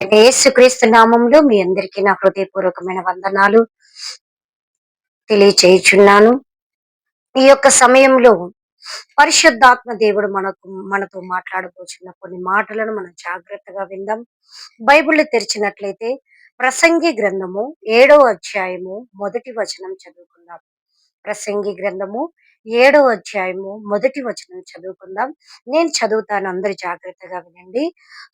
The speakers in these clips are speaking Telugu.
యేసుక్రీస్తు నామంలో మీ అందరికీ నా హృదయపూర్వకమైన వందనాలు తెలియచేయుచున్నాను. ఈ యొక్క సమయంలో పరిశుద్ధాత్మ దేవుడు మనకు మనతో మాట్లాడబోచున్న కొన్ని మాటలను మనం జాగ్రత్తగా విందాం. బైబిల్ తెరిచినట్లయితే ప్రసంగి గ్రంథము ఏడో అధ్యాయము మొదటి వచనం చదువుకుందాం. ప్రసంగి గ్రంథము ఏడో అధ్యాయము మొదటి వచనం చదువుకుందాం. నేను చదువుతాను అందరు జాగ్రత్తగా వినండి.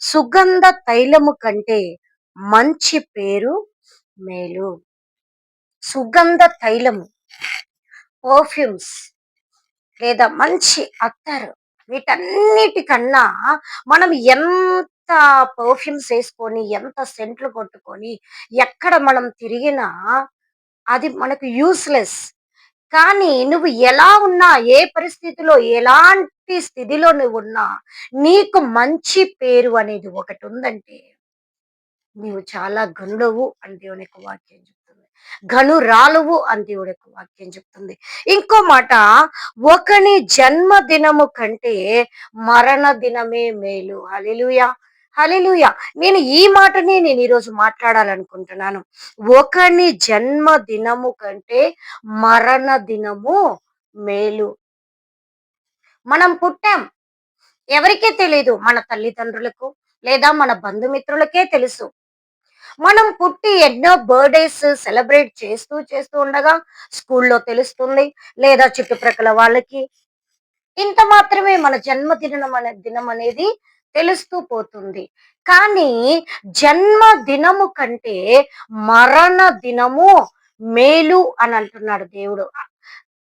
సుగంధ తైలము కంటే మంచి పేరు మేలు. సుగంధ తైలము పర్ఫ్యూమ్స్ లేదా మంచి అత్తరు వీటన్నిటికన్నా మనం ఎంత పర్ఫ్యూమ్స్ వేసుకొని ఎంత సెంట్లు కొట్టుకొని ఎక్కడ మనం తిరిగినా అది మనకు యూస్లెస్ కానీ నువ్వు ఎలా ఉన్నా ఏ పరిస్థితిలో ఎలాంటి స్థితిలో నువ్వు ఉన్నా నీకు మంచి పేరు అనేది ఒకటి ఉందంటే నీవు చాలా గనుడవు అని దేవుని యొక్క వాక్యం చెప్తుంది. గనురాలువు అని దేవుడి యొక్క వాక్యం చెప్తుంది. ఇంకో మాట ఒకని జన్మదినము కంటే మరణ దినమే మేలు. అలెలుయా హలిలుయ నేను ఈ మాటనే నేను ఈరోజు మాట్లాడాలనుకుంటున్నాను. ఒకని జన్మ దినము కంటే మరణ దినము మేలు. మనం పుట్టాం. ఎవరికీ తెలియదు మన తల్లిదండ్రులకు లేదా మన బంధుమిత్రులకే తెలుసు. మనం పుట్టి ఎన్నో బర్త్డేస్ సెలబ్రేట్ చేస్తూ చేస్తూ ఉండగా స్కూల్లో తెలుస్తుంది లేదా చుట్టుప్రక్కల వాళ్ళకి. ఇంత మాత్రమే మన జన్మదినం అనే దినం అనేది తెలుస్తూ పోతుంది. కానీ జన్మ దినము కంటే మరణ దినము మేలు అని అంటున్నాడు దేవుడు.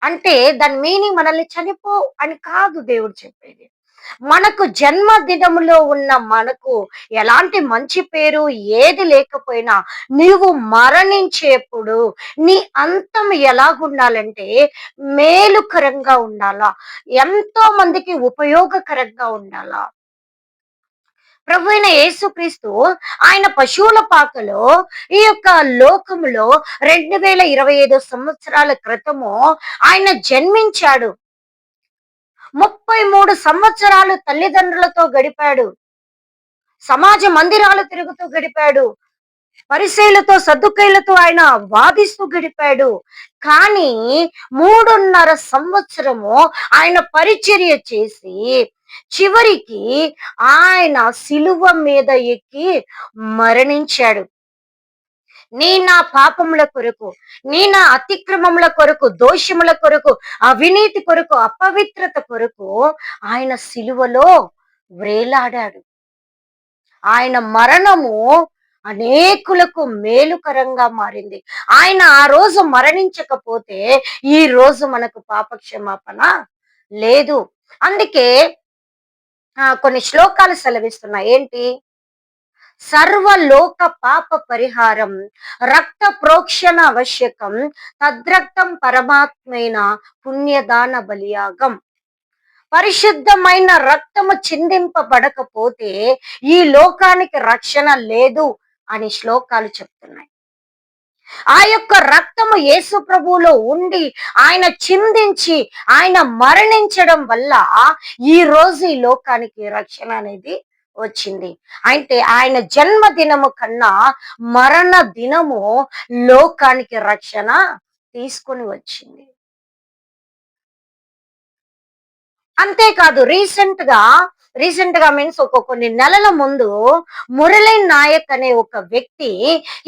అంటే దాని మీనింగ్ మనల్ని చనిపో అని కాదు దేవుడు చెప్పేది. మనకు జన్మదినములో ఉన్న మనకు ఎలాంటి మంచి పేరు ఏది లేకపోయినా నీవు మరణించేప్పుడు నీ అంతం ఎలాగుండాలంటే మేలుకరంగా ఉండాలా ఎంతో మందికి ఉపయోగకరంగా ఉండాలా. ప్రభు అయిన యేసుక్రీస్తు ఆయన పశువుల పాకలో ఈ యొక్క లోకములో రెండు వేల ఇరవై ఐదు సంవత్సరాల క్రితము ఆయన జన్మించాడు. ముప్పై మూడు సంవత్సరాలు తల్లిదండ్రులతో గడిపాడు. సమాజ మందిరాలు తిరుగుతూ గడిపాడు. పరిశైలతో సదుకైలతో ఆయన వాదిస్తూ గడిపాడు. కానీ మూడున్నర సంవత్సరము ఆయన పరిచర్య చేసి చివరికి ఆయన సిలువ మీద ఎక్కి మరణించాడు. నీ నా పాపముల కొరకు నీ నా అతిక్రమముల కొరకు దోషముల కొరకు అవినీతి కొరకు అపవిత్రత కొరకు ఆయన సిలువలో వ్రేలాడాడు ఆయన మరణము అనేకులకు మేలుకరంగా మారింది. ఆయన ఆ రోజు మరణించకపోతే ఈ రోజు మనకు పాపక్షమాపణ లేదు. అందుకే కొన్ని శ్లోకాలు సెలవిస్తున్నాయి. ఏంటి? సర్వలోక పాప పరిహారం రక్త ప్రోక్షణ ఆవశ్యకం తద్రక్తం పరమాత్మైన పుణ్యదాన బలియాగం. పరిశుద్ధమైన రక్తము చిందింపబడకపోతే ఈ లోకానికి రక్షణ లేదు. అని శ్లోకాలు చెప్తున్నాయి. ఆ యొక్క రక్తము యేసు ప్రభువులో ఉండి ఆయన చిందించి ఆయన మరణించడం వల్ల ఈ రోజు ఈ లోకానికి రక్షణ అనేది వచ్చింది. అంటే ఆయన జన్మదినము కన్నా మరణ దినము లోకానికి రక్షణ తీసుకొని వచ్చింది. అంతేకాదు రీసెంట్గా రీసెంట్గా మీన్స్ ఒక కొన్ని నెలల ముందు మురళీ నాయక్ అనే ఒక వ్యక్తి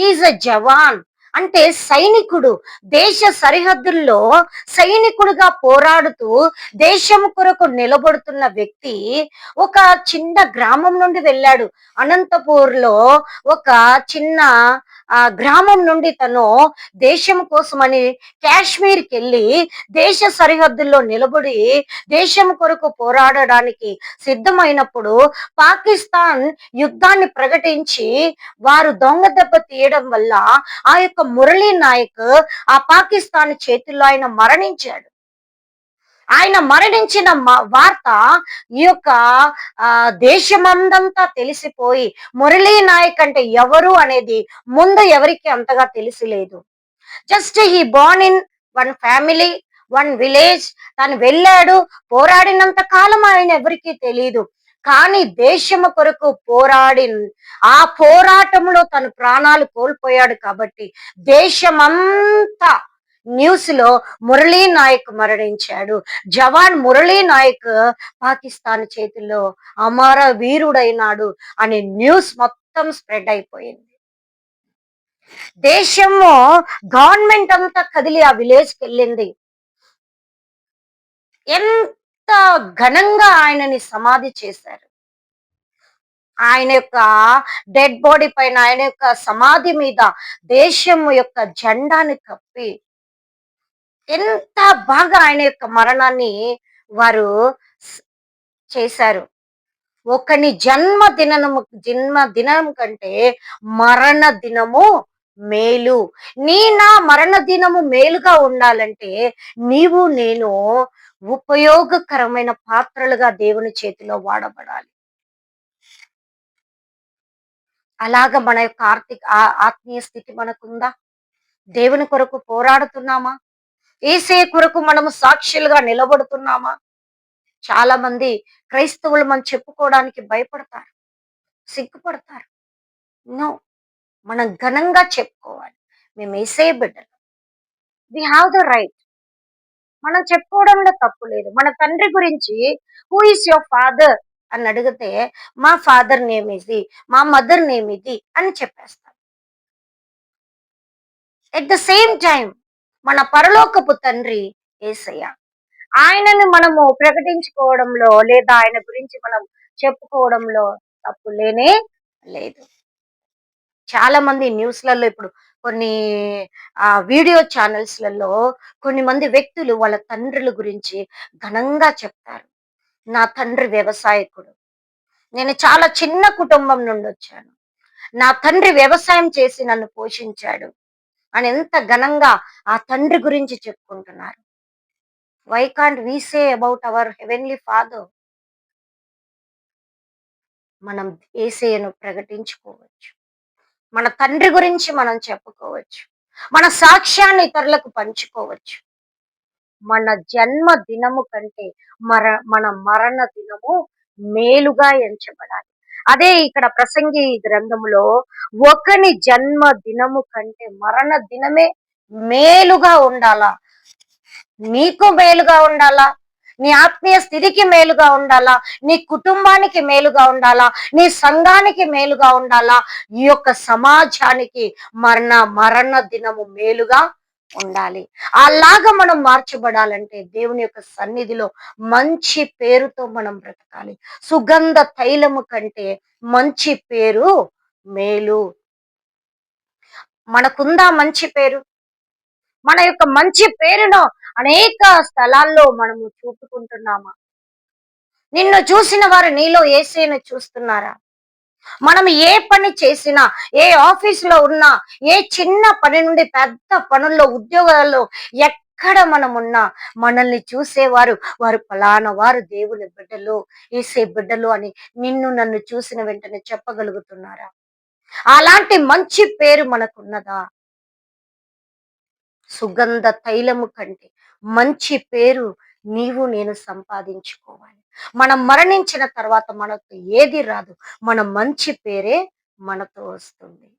ఈజ్ అ జవాన్. అంటే సైనికుడు దేశ సరిహద్దుల్లో సైనికుడుగా పోరాడుతూ దేశం కొరకు నిలబడుతున్న వ్యక్తి ఒక చిన్న గ్రామం నుండి వెళ్ళాడు. అనంతపూర్లో ఒక చిన్న ఆ గ్రామం నుండి తను దేశం కోసమని కాశ్మీర్కి వెళ్ళి దేశ సరిహద్దుల్లో నిలబడి దేశం కొరకు పోరాడడానికి సిద్ధమైనప్పుడు పాకిస్తాన్ యుద్ధాన్ని ప్రకటించి వారు దొంగ దెబ్బ తీయడం వల్ల ఆ యొక్క మురళీ నాయక్ ఆ పాకిస్తాన్ చేతుల్లో ఆయన మరణించాడు. ఆయన మరణించిన వార్త ఈ యొక్క ఆ దేశమందంతా తెలిసిపోయి మురళీ నాయక్ అంటే ఎవరు అనేది ముందు ఎవరికి అంతగా తెలిసిలేదు just he born in one family one village తను వెళ్ళాడు పోరాడినంత కాలం ఆయన ఎవరికి తెలియదు కానీ దేశము కొరకు పోరాడి ఆ పోరాటంలో తన ప్రాణాలు కోల్పోయాడు కాబట్టి దేశమంతా న్యూస్లో మురళీ నాయక్ మరణించాడు. జవాన్ మురళీ నాయక్ పాకిస్తాన్ చేతిలో అమర వీరుడైనాడు అనే న్యూస్ మొత్తం స్ప్రెడ్ అయిపోయింది. దేశము గవర్నమెంట్ అంతా కదిలి ఆ విలేజ్కి వెళ్ళింది. ఎంత ఘనంగా ఆయనని సమాధి చేశారు. ఆయన యొక్క డెడ్ బాడీ పైన ఆయన యొక్క సమాధి మీద దేశం యొక్క జెండాని కప్పి ఎంత బాగా ఆయన యొక్క మరణాన్ని వారు చేశారు. ఒకని జన్మ దినము జన్మ దినం కంటే మరణ దినము మేలు. నీ నా మరణ దినము మేలుగా ఉండాలంటే నీవు నేను ఉపయోగకరమైన పాత్రలుగా దేవుని చేతిలో వాడబడాలి. అలాగ మన యొక్క ఆర్థిక ఆ- ఆత్మీయ స్థితి మనకుందా? దేవుని కొరకు పోరాడుతున్నామా? ఏసే కొరకు మనము సాక్షులుగా నిలబడుతున్నామా? చాలా మంది క్రైస్తవులు మనం చెప్పుకోవడానికి భయపడతారు సిగ్గుపడతారు. నో మనం ఘనంగా చెప్పుకోవాలి. మేము ఏసే బిడ్డలు. వి హ్యావ్ ద రైట్ మనం చెప్పుకోవడంలో తప్పు లేదు. మన తండ్రి గురించి హూ ఇస్ యువర్ ఫాదర్ అని అడిగితే మా ఫాదర్ నేమ్ ఇది మా మదర్ నేమ్ ఇది అని చెప్పేస్తాం ఎట్ ద సేమ్ టైం మన పరలోకపు తండ్రి ఏసయ్య. ఆయనను మనము ప్రకటించుకోవడంలో లేదా ఆయన గురించి మనం చెప్పుకోవడంలో తప్పు లేనే లేదు. చాలా మంది న్యూస్లలో ఇప్పుడు కొన్ని ఆ వీడియో ఛానల్స్లలో కొన్ని మంది వ్యక్తులు వాళ్ళ తండ్రుల గురించి ఘనంగా చెప్తారు. నా తండ్రి వ్యవసాయకుడు. నేను చాలా చిన్న కుటుంబం నుండి వచ్చాను నా తండ్రి వ్యవసాయం చేసి నన్ను పోషించాడు. అని ఎంత ఘనంగా ఆ తండ్రి గురించి చెప్పుకుంటున్నారు. Why can't we say about our heavenly father మనం ఏసేయను ప్రకటించుకోవచ్చు. మన తండ్రి గురించి మనం చెప్పుకోవచ్చు. మన సాక్ష్యాన్ని ఇతరులకు పంచుకోవచ్చు. మన జన్మ దినము కంటే మర మన మరణ దినము మేలుగా ఎంచబడాలి. అదే ఇక్కడ ప్రసంగి గ్రంథములో ఒకని జన్మ దినము కంటే మరణ దినమే మేలుగా ఉండాలా? నీకు మేలుగా ఉండాలా? నీ ఆత్మీయ స్థితికి మేలుగా ఉండాలా? నీ కుటుంబానికి మేలుగా ఉండాలా? నీ సంఘానికి మేలుగా ఉండాలా? ఈ యొక్క సమాజానికి మరణ మరణ దినము మేలుగా ఉండాలి. అలాగా మనం మార్చబడాలంటే దేవుని యొక్క సన్నిధిలో మంచి పేరుతో మనం బ్రతకాలి. సుగంధ తైలము కంటే మంచి పేరు మేలు. మనకుందా మంచి పేరు? మన యొక్క మంచి పేరును అనేక స్థలాల్లో మనము చూపుకుంటున్నామా? నిన్ను చూసిన వారు నీలో ఏసైనా చూస్తున్నారా? మనం ఏ పని చేసినా ఏ ఆఫీస్లో ఉన్నా ఏ చిన్న పని నుండి పెద్ద పనుల్లో ఉద్యోగాల్లో ఎక్కడ మనం ఉన్నా మనల్ని చూసేవారు వారు ఫలానా వారు దేవుని బిడ్డలు ఏసే బిడ్డలు అని నిన్ను నన్ను చూసిన వెంటనే చెప్పగలుగుతున్నారా? అలాంటి మంచి పేరు మనకున్నదా? సుగంధ తైలము కంటే మంచి పేరు నీవు నేను సంపాదించుకోవాలి. మనం మరణించిన తర్వాత మనకు ఏది రాదు. మన మంచి పేరే మనతో వస్తుంది.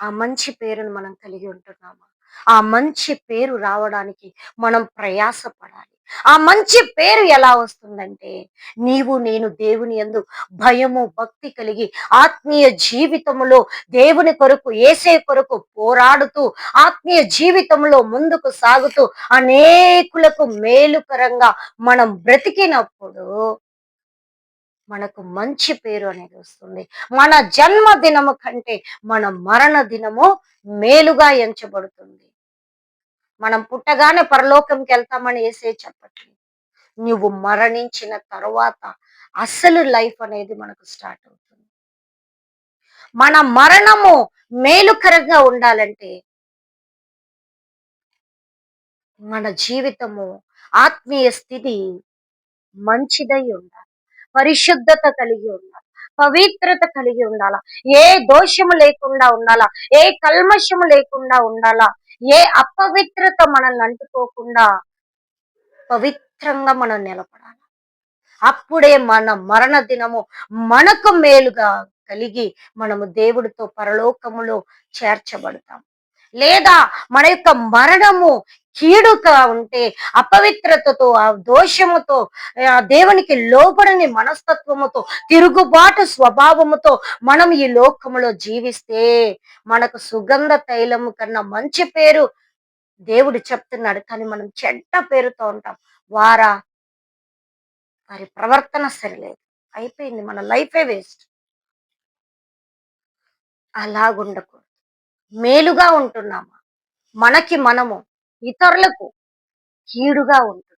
ఆ మంచి పేరును మనం కలిగి ఉంటున్నామా? ఆ మంచి పేరు రావడానికి మనం ప్రయాసపడాలి. ఆ మంచి పేరు ఎలా వస్తుందంటే నీవు నేను దేవుని యందు భయము భక్తి కలిగి ఆత్మీయ జీవితములో దేవుని కొరకు ఏసే కొరకు పోరాడుతూ ఆత్మీయ జీవితంలో ముందుకు సాగుతూ అనేకులకు మేలుకరంగా మనం బ్రతికినప్పుడు మనకు మంచి పేరు అనేది వస్తుంది. మన జన్మదినము కంటే మన మరణ దినము మేలుగా ఎంచబడుతుంది. మనం పుట్టగానే పరలోకంకి వెళ్తామని వేసే చెప్పట్లేదు. నువ్వు మరణించిన తర్వాత అసలు లైఫ్ అనేది మనకు స్టార్ట్ అవుతుంది. మన మరణము మేలుకరంగా ఉండాలంటే మన జీవితము ఆత్మీయ స్థితి మంచిదై ఉండాలి. పరిశుద్ధత కలిగి ఉండాలి? పవిత్రత కలిగి ఉండాలా? ఏ దోషము లేకుండా ఉండాలా? ఏ కల్మషము లేకుండా ఉండాలా? ఏ అపవిత్రత మనల్ని అంటుకోకుండా పవిత్రంగా మనం నిలబడాలి? అప్పుడే మన మరణ దినము మనకు మేలుగా కలిగి మనము దేవుడితో పరలోకములో చేర్చబడతాం. లేదా మన యొక్క మరణము కీడుగా ఉంటే అపవిత్రతతో ఆ దోషముతో ఆ దేవునికి లోపడని మనస్తత్వముతో తిరుగుబాటు స్వభావముతో మనం ఈ లోకములో జీవిస్తే మనకు సుగంధ తైలము కన్నా మంచి పేరు దేవుడు చెప్తున్నాడు. కానీ మనం చెడ్డ పేరుతో ఉంటాం. వారా? వారి ప్రవర్తన సరిలేదు. అయిపోయింది. మన లైఫే వేస్ట్. అలాగుండకూడదు. మేలుగా ఉంటున్నామా? మనకి మనము ఇతరులకు కీడుగా ఉంటుంది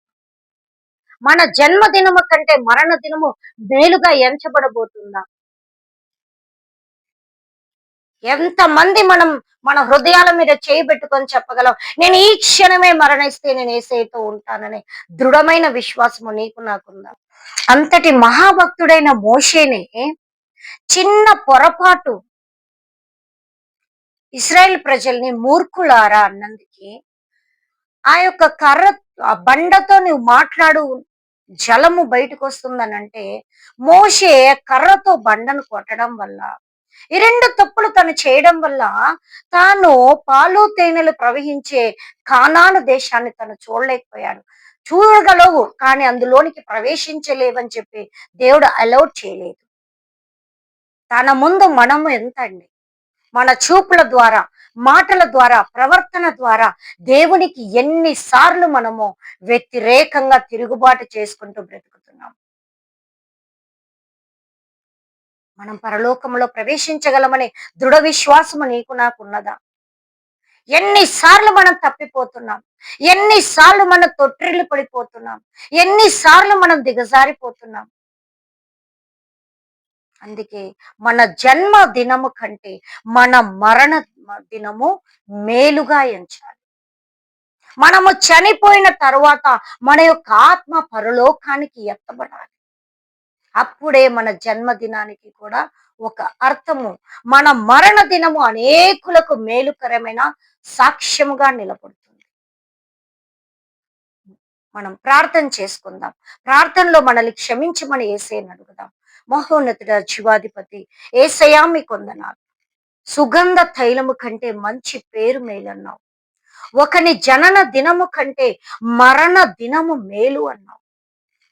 మన జన్మదినము కంటే మరణ దినము మేలుగా ఎంచబడబోతుందా? ఎంతమంది మనం మన హృదయాల మీద చేయబెట్టుకొని చెప్పగలం నేను ఈ క్షణమే మరణిస్తే నేను ఏసైతో ఉంటానని దృఢమైన విశ్వాసము నీకు నాకుందా? అంతటి మహాభక్తుడైన మోషేనే చిన్న పొరపాటు ఇస్రాయేల్ ప్రజల్ని మూర్ఖులారా అన్నందుకే ఆ యొక్క కర్ర ఆ బండతో నువ్వు మాట్లాడు జలము బయటకు వస్తుందనంటే మోషే కర్రతో బండను కొట్టడం వల్ల ఈ రెండు తప్పులు తను చేయడం వల్ల తాను పాలు తేనెలు ప్రవహించే కానాను దేశాన్ని తను చూడలేకపోయాడు. చూడగలవు కానీ అందులోనికి ప్రవేశించలేవని చెప్పి దేవుడు అలౌట్ చేయలేదు. తన ముందు మనము ఎంత అండి? మన చూపుల ద్వారా మాటల ద్వారా ప్రవర్తన ద్వారా దేవునికి ఎన్నిసార్లు మనము వ్యతిరేకంగా తిరుగుబాటు చేసుకుంటూ బ్రతుకుతున్నాం. మనం పరలోకంలో ప్రవేశించగలమనే దృఢ విశ్వాసము నీకు నాకు ఉన్నదా? ఎన్నిసార్లు మనం తప్పిపోతున్నాం? ఎన్నిసార్లు మనం తొట్టిల్లు పడిపోతున్నాం? ఎన్నిసార్లు మనం దిగజారిపోతున్నాం? అందుకే మన జన్మ దినము కంటే మన మరణ దినము మేలుగా ఎంచాలి. మనము చనిపోయిన తరువాత మన యొక్క ఆత్మ పరలోకానికి ఎత్తబడాలి. అప్పుడే మన జన్మదినానికి కూడా ఒక అర్థము మన మరణ దినము అనేకులకు మేలుకరమైన సాక్ష్యముగా నిలబడుతుంది. మనం ప్రార్థన చేసుకుందాం. ప్రార్థనలో మనల్ని క్షమించమని వేసే అడుగుదాం. మహోన్నతుడ శివాధిపతి. ఏసయా మీ కొందనాలు. సుగంధ తైలము కంటే మంచి పేరు మేలన్నావు. ఒకని జనన దినము కంటే మరణ దినము మేలు అన్నావు.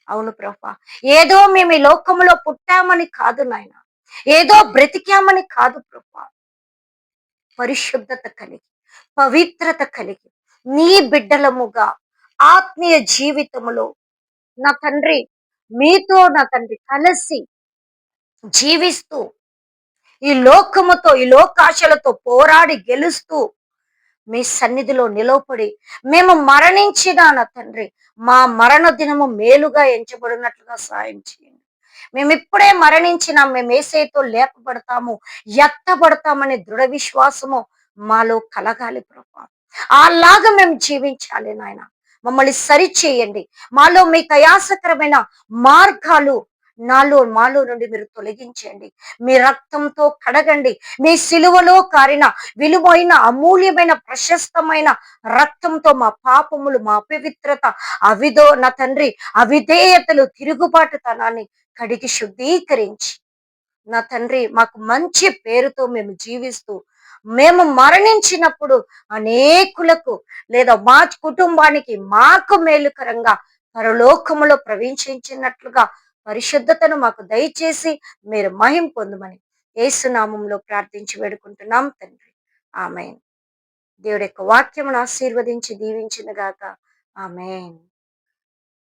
అవును ప్రభా. ఏదో మేము ఈ లోకంలో పుట్టామని కాదు నాయన. ఏదో బ్రతికామని కాదు ప్రభా. పరిశుద్ధత కలిగి పవిత్రత కలిగి నీ బిడ్డలముగా ఆత్మీయ జీవితములో నా తండ్రి మీతో నా తండ్రి కలిసి జీవిస్తూ ఈ లోకముతో ఈ లోకాశలతో పోరాడి గెలుస్తూ మీ సన్నిధిలో నిలవపడి మేము మరణించిన నా తండ్రి మా మరణ దినము మేలుగా ఎంచబడినట్లుగా సాయం చేయండి. మేము ఇప్పుడే మరణించిన మేము ఏసైతో లేపబడతాము ఎత్తబడతామనే దృఢ విశ్వాసము మాలో కలగాలి ప్రభా. అలాగా మేము జీవించాలి నాయన. మమ్మల్ని సరిచేయండి. మాలో మీ కయాసకరమైన మార్గాలు నాలో మాలో నుండి మీరు తొలగించండి. మీ రక్తంతో కడగండి. మీ సిలువలో కారిన విలువైన అమూల్యమైన ప్రశస్తమైన రక్తంతో మా పాపములు మా అపవిత్రత అవిదో నా తండ్రి అవిధేయతలు తిరుగుబాటుతనాన్ని కడిగి శుద్ధీకరించి నా తండ్రి మాకు మంచి పేరుతో మేము జీవిస్తూ మేము మరణించినప్పుడు అనేకులకు లేదా మా కుటుంబానికి మాకు మేలుకరంగా పరలోకములో ప్రవేశించినట్లుగా పరిశుద్ధతను మాకు దయచేసి మీరు మహిం పొందమని ఏసునామంలో ప్రార్థించి వేడుకుంటున్నాం తండ్రి. ఆమెన్. దేవుడి యొక్క వాక్యమును ఆశీర్వదించి దీవించిన ఆమెన్.